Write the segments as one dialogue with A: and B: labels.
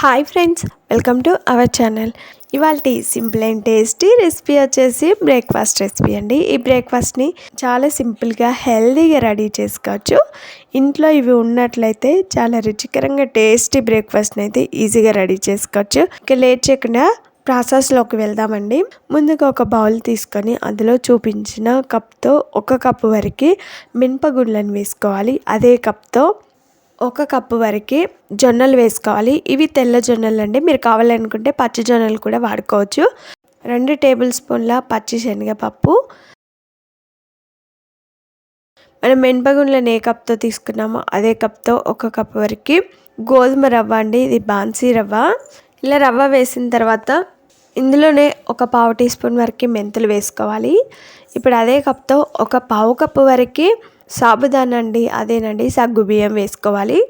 A: Hi friends welcome to our channel. ఇవాళ simple and tasty recipe వచ్చేసి breakfast recipe అండి. ఈ బ్రేక్ఫాస్ట్ని చాలా సింపుల్గా హెల్దీగా రెడీ చేసుకోవచ్చు. ఇంట్లో ఇవి ఉన్నట్లయితే చాలా రుచికరంగా టేస్టీ బ్రేక్ఫాస్ట్ని అయితే ఈజీగా రెడీ చేసుకోవచ్చు. ఇక లేట్ చేయకుండా ప్రాసెస్లోకి వెళ్దామండి. ముందుగా ఒక బౌల్ తీసుకొని అందులో చూపించిన కప్తో ఒక కప్పు వరకు మినపగుండ్లను వేసుకోవాలి. అదే కప్తో ఒక కప్పు వరకు జొన్నలు వేసుకోవాలి. ఇవి తెల్ల జొన్నలు అండి. మీరు కావాలనుకుంటే పచ్చి జొన్నలు కూడా వాడుకోవచ్చు. రెండు టేబుల్ స్పూన్ల పచ్చి శనగపప్పు. మనం మెంపగుండ్లను ఏ కప్తో తీసుకున్నామో. అదే కప్తో ఒక కప్పు వరకు గోధుమ రవ్వ అండి. ఇది బాన్సీ రవ్వ. ఇలా రవ్వ వేసిన తర్వాత ఇందులోనే ఒక పావు టీ స్పూన్ వరకు మెంతులు వేసుకోవాలి. ఇప్పుడు అదే కప్తో ఒక పావు కప్పు వరకు సాబుదానా అండి అదేనండి. సగ్గు బియ్యం వేసుకోవాలి.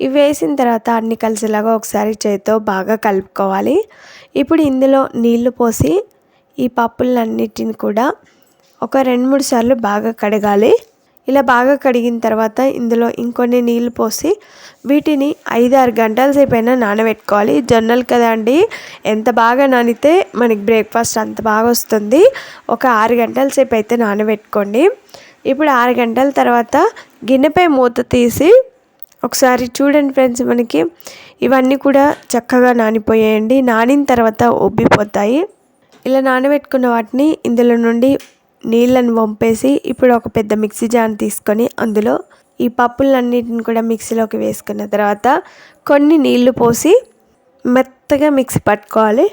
A: ఇవి వేసిన తర్వాత అన్ని కలిసేలాగా ఒకసారి చేతితో బాగా కలుపుకోవాలి. ఇప్పుడు ఇందులో నీళ్ళు పోసి ఈ పప్పులన్నిటిని కూడా ఒక రెండు మూడు సార్లు బాగా కడగాలి. ఇలా బాగా కడిగిన తర్వాత ఇందులో ఇంకొన్ని నీళ్ళు పోసి వీటిని ఐదు ఆరు గంటల సేపు అయినా నానబెట్టుకోవాలి. జొన్నలు కదా అండి ఎంత బాగా నానితే మనకి బ్రేక్ఫాస్ట్ అంత బాగా వస్తుంది. ఒక ఆరు గంటల సేపు అయితే నానబెట్టుకోండి. ఇప్పుడు ఆరు గంటల తర్వాత గిన్నెపై మూత తీసి ఒకసారి చూడండి ఫ్రెండ్స్ మనకి. ఇవన్నీ కూడా చక్కగా నానిపోయాయండి. నానిన తర్వాత ఉబ్బిపోతాయి. ఇలా నానబెట్టుకున్న వాటిని ఇందులో నుండి నీళ్ళని వంపేసి ఇప్పుడు ఒక పెద్ద మిక్సీ జాన్ తీసుకొని అందులో ఈ పప్పులన్నిటిని కూడా మిక్సీలోకి వేసుకున్న తర్వాత కొన్ని నీళ్ళు పోసి మెత్తగా మిక్సీ పట్టుకోవాలి.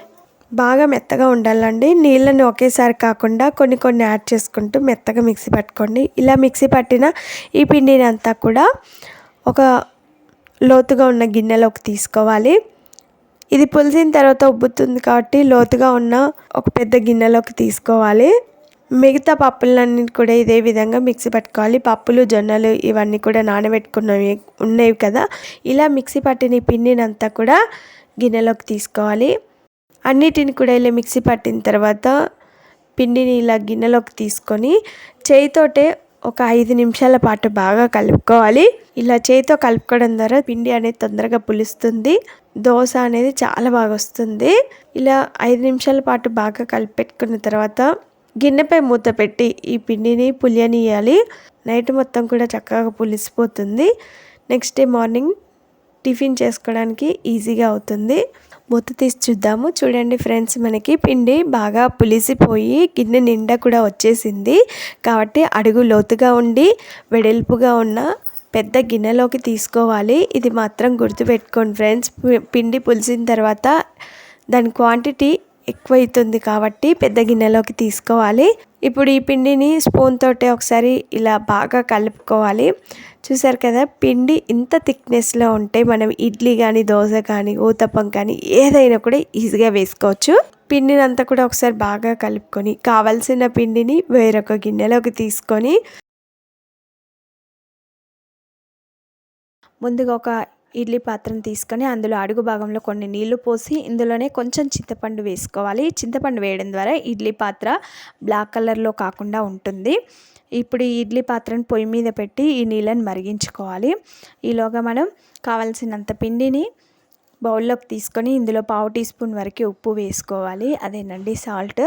A: బాగా మెత్తగా ఉండాలండి. నీళ్ళని ఒకేసారి కాకుండా కొన్ని కొన్ని యాడ్ చేసుకుంటూ మెత్తగా మిక్సీ పట్టుకోండి. ఇలా మిక్సీ పట్టిన ఈ పిండిని అంతా కూడా ఒక లోతుగా ఉన్న గిన్నెలోకి తీసుకోవాలి. ఇది పులిసిన తర్వాత ఉబ్బుతుంది కాబట్టి లోతుగా ఉన్న ఒక పెద్ద గిన్నెలోకి తీసుకోవాలి. మిగతా పప్పులన్నీ కూడా ఇదే విధంగా మిక్సీ పట్టుకోవాలి. పప్పులు జొన్నలు ఇవన్నీ కూడా నానబెట్టుకున్నవి ఉన్నాయి కదా. ఇలా మిక్సీ పట్టిన పిండినంతా కూడా గిన్నెలోకి తీసుకోవాలి. అన్నిటిని కూడా ఇలా మిక్సీ పట్టిన తర్వాత పిండిని ఇలా గిన్నెలోకి తీసుకొని చేయితోటే ఒక ఐదు నిమిషాల పాటు బాగా కలుపుకోవాలి. ఇలా చేయితో కలుపుకోవడం ద్వారా పిండి అనేది తొందరగా పులుస్తుంది. దోశ అనేది చాలా బాగా వస్తుంది. ఇలా ఐదు నిమిషాల పాటు బాగా కలిపెట్టుకున్న తర్వాత గిన్నెపై మూత పెట్టి ఈ పిండిని పులియనియాలి నైట్ మొత్తం కూడా చక్కగా పులిసిపోతుంది. నెక్స్ట్ డే మార్నింగ్ టిఫిన్ చేసుకోవడానికి ఈజీగా అవుతుంది. మూత తీసి చూద్దాము. చూడండి ఫ్రెండ్స్ మనకి పిండి బాగా పులిసిపోయి గిన్నె నిండా కూడా వచ్చేసింది. కాబట్టి అడుగు లోతుగా ఉండి వెడల్పుగా ఉన్న పెద్ద గిన్నెలోకి తీసుకోవాలి. ఇది మాత్రం గుర్తుపెట్టుకోండి ఫ్రెండ్స్ పిండి పులిసిన తర్వాత దాని క్వాంటిటీ ఎక్కువ అవుతుంది కాబట్టి పెద్ద గిన్నెలోకి తీసుకోవాలి. ఇప్పుడు ఈ పిండిని స్పూన్ తోటే ఒకసారి ఇలా బాగా కలుపుకోవాలి. చూసారు కదా పిండి ఇంత థిక్నెస్లో ఉంటే మనం ఇడ్లీ కానీ దోశ కానీ ఊతప్పం కానీ ఏదైనా కూడా ఈజీగా వేసుకోవచ్చు. పిండిని అంతా కూడా ఒకసారి బాగా కలుపుకొని కావలసిన పిండిని వేరొక గిన్నెలోకి తీసుకొని ముందుగా ఒక ఇడ్లీ పాత్రను తీసుకొని అందులో అడుగు భాగంలో కొన్ని నీళ్ళు పోసి ఇందులోనే కొంచెం చింతపండు వేసుకోవాలి. చింతపండు వేయడం ద్వారా ఇడ్లీ పాత్ర బ్లాక్ కలర్లో కాకుండా ఉంటుంది. ఇప్పుడు ఈ ఇడ్లీ పాత్రను పొయ్యి మీద పెట్టి ఈ నీళ్ళని మరిగించుకోవాలి. ఈలోగా మనం కావలసినంత పిండిని బౌల్లోకి తీసుకొని ఇందులో పావు టీ స్పూన్ వరకు ఉప్పు వేసుకోవాలి. అదేనండి సాల్ట్.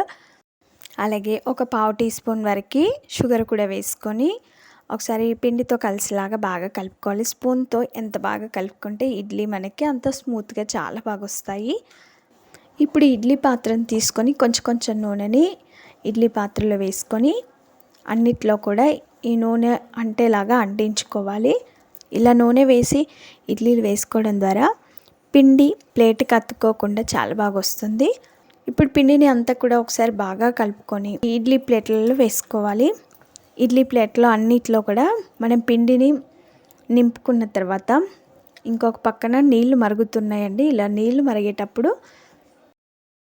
A: అలాగే ఒక పావు టీ స్పూన్ వరకు షుగర్ కూడా వేసుకొని ఒకసారి పిండితో కలిసిలాగా బాగా కలుపుకోవాలి. స్పూన్తో ఎంత బాగా కలుపుకుంటే ఇడ్లీ మనకి అంత స్మూత్గా చాలా బాగా వస్తాయి. ఇప్పుడు ఇడ్లీ పాత్రను తీసుకొని కొంచెం కొంచెం నూనెని ఇడ్లీ పాత్రలో వేసుకొని అన్నిట్లో కూడా ఈ నూనె అంటేలాగా అంటించుకోవాలి. ఇలా నూనె వేసి ఇడ్లీలు వేసుకోవడం ద్వారా పిండి ప్లేట్కి అతుక్కోకుండా చాలా బాగా వస్తుంది. ఇప్పుడు పిండిని అంతా కూడా ఒకసారి బాగా కలుపుకొని ఇడ్లీ ప్లేట్లలో వేసుకోవాలి. ఇడ్లీ ప్లేట్లో అన్నిట్లో కూడా మనం పిండిని నింపుకున్న తర్వాత ఇంకొక పక్కన నీళ్ళు మరుగుతున్నాయండి. ఇలా నీళ్ళు మరిగేటప్పుడు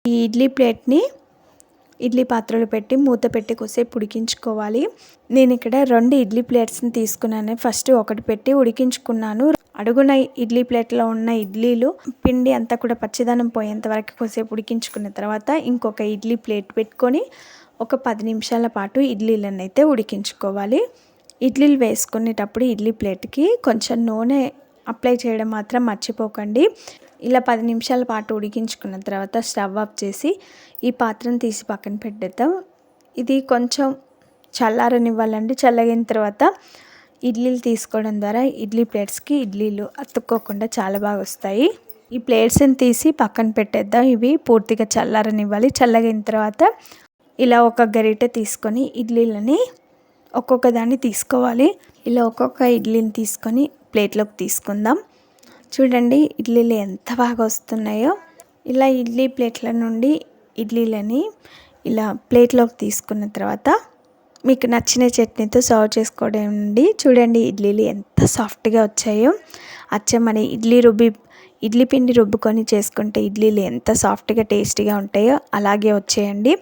A: ఈ ఇడ్లీ ప్లేట్ని ఇడ్లీ పాత్రలు పెట్టి మూత పెట్టి కొద్దిసేపు ఉడికించుకోవాలి. నేను ఇక్కడ రెండు ఇడ్లీ ప్లేట్స్ని తీసుకున్నాను. ఫస్ట్ ఒకటి పెట్టి ఉడికించుకున్నాను. అడుగున ఇడ్లీ ప్లేట్లో ఉన్న ఇడ్లీలు పిండి అంతా కూడా పచ్చిదనం పోయేంత వరకు కొద్దిసేపు ఉడికించుకున్న తర్వాత ఇంకొక ఇడ్లీ ప్లేట్ పెట్టుకొని ఒక పది నిమిషాల పాటు ఇడ్లీలను అయితే ఉడికించుకోవాలి. ఇడ్లీలు వేసుకునేటప్పుడు ఇడ్లీ ప్లేట్కి కొంచెం నూనె అప్లై చేయడం మాత్రం మర్చిపోకండి.
B: ఇలా పది నిమిషాల పాటు ఉడికించుకున్న తర్వాత స్టవ్ ఆఫ్ చేసి ఈ పాత్రను తీసి పక్కన పెట్టేద్దాం. ఇది కొంచెం చల్లారనివ్వాలండి. చల్లగిన తర్వాత ఇడ్లీలు తీసుకోవడం ద్వారా ఇడ్లీ ప్లేట్స్కి ఇడ్లీలు అతుక్కోకుండా చాలా బాగా వస్తాయి. ఈ ప్లేట్స్ని తీసి పక్కన పెట్టేద్దాం. ఇవి పూర్తిగా చల్లారనివ్వాలి. చల్లగిన తర్వాత ఇలా ఒక గరిటె తీసుకొని ఇడ్లీలని ఒక్కొక్క దాన్ని తీసుకోవాలి. ఇలా ఒక్కొక్క ఇడ్లీని తీసుకొని ప్లేట్లోకి తీసుకుందాం. చూడండి ఇడ్లీలు ఎంత బాగా వస్తున్నాయో. ఇలా ఇడ్లీ ప్లేట్ల నుండి ఇడ్లీలని ఇలా ప్లేట్లోకి తీసుకున్న తర్వాత మీకు నచ్చిన చట్నీతో సర్వ్ చేసుకోవడం నుండి చూడండి ఇడ్లీలు ఎంత సాఫ్ట్గా వచ్చాయో. అచ్చం మన ఇడ్లీ రుబ్బి ఇడ్లీ పిండి రుబ్బుకొని చేసుకుంటే ఇడ్లీలు ఎంత సాఫ్ట్గా టేస్టీగా ఉంటాయో అలాగే వచ్చేయండి.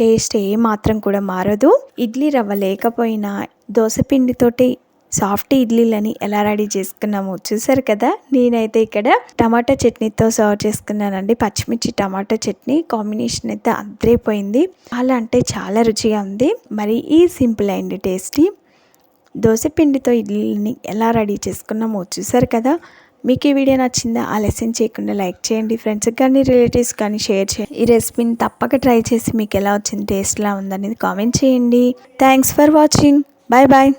B: టేస్ట్ ఏ మాత్రం కూడా మారదు. ఇడ్లీ రవ్వ లేకపోయినా దోశ పిండితోటి సాఫ్ట్ ఇడ్లీలని ఎలా రెడీ చేసుకున్నామో చూసారు కదా? నేనైతే ఇక్కడ టమాటా చట్నీతో సర్వ్ చేసుకున్నానండి. పచ్చిమిర్చి టమాటా చట్నీ కాంబినేషన్ అయితే అద్దరైపోయింది. చాలా అంటే చాలా రుచిగా ఉంది. మరి ఈ సింపుల్ అండ్ టేస్టీ దోశ పిండితో ఇడ్లీని ఎలా రెడీ చేసుకున్నామో చూసారు కదా? మీకు ఈ వీడియో నచ్చిందా? ఆలస్యం చేయకుండా లైక్ చేయండి. ఫ్రెండ్స్ కానీ రిలేటివ్స్ కానీ షేర్ చేయండి. ఈ రెసిపీని తప్పక ట్రై చేసి మీకు ఎలా వచ్చింది టేస్ట్లా ఉందనేది కామెంట్ చేయండి. Thanks for watching. Bye bye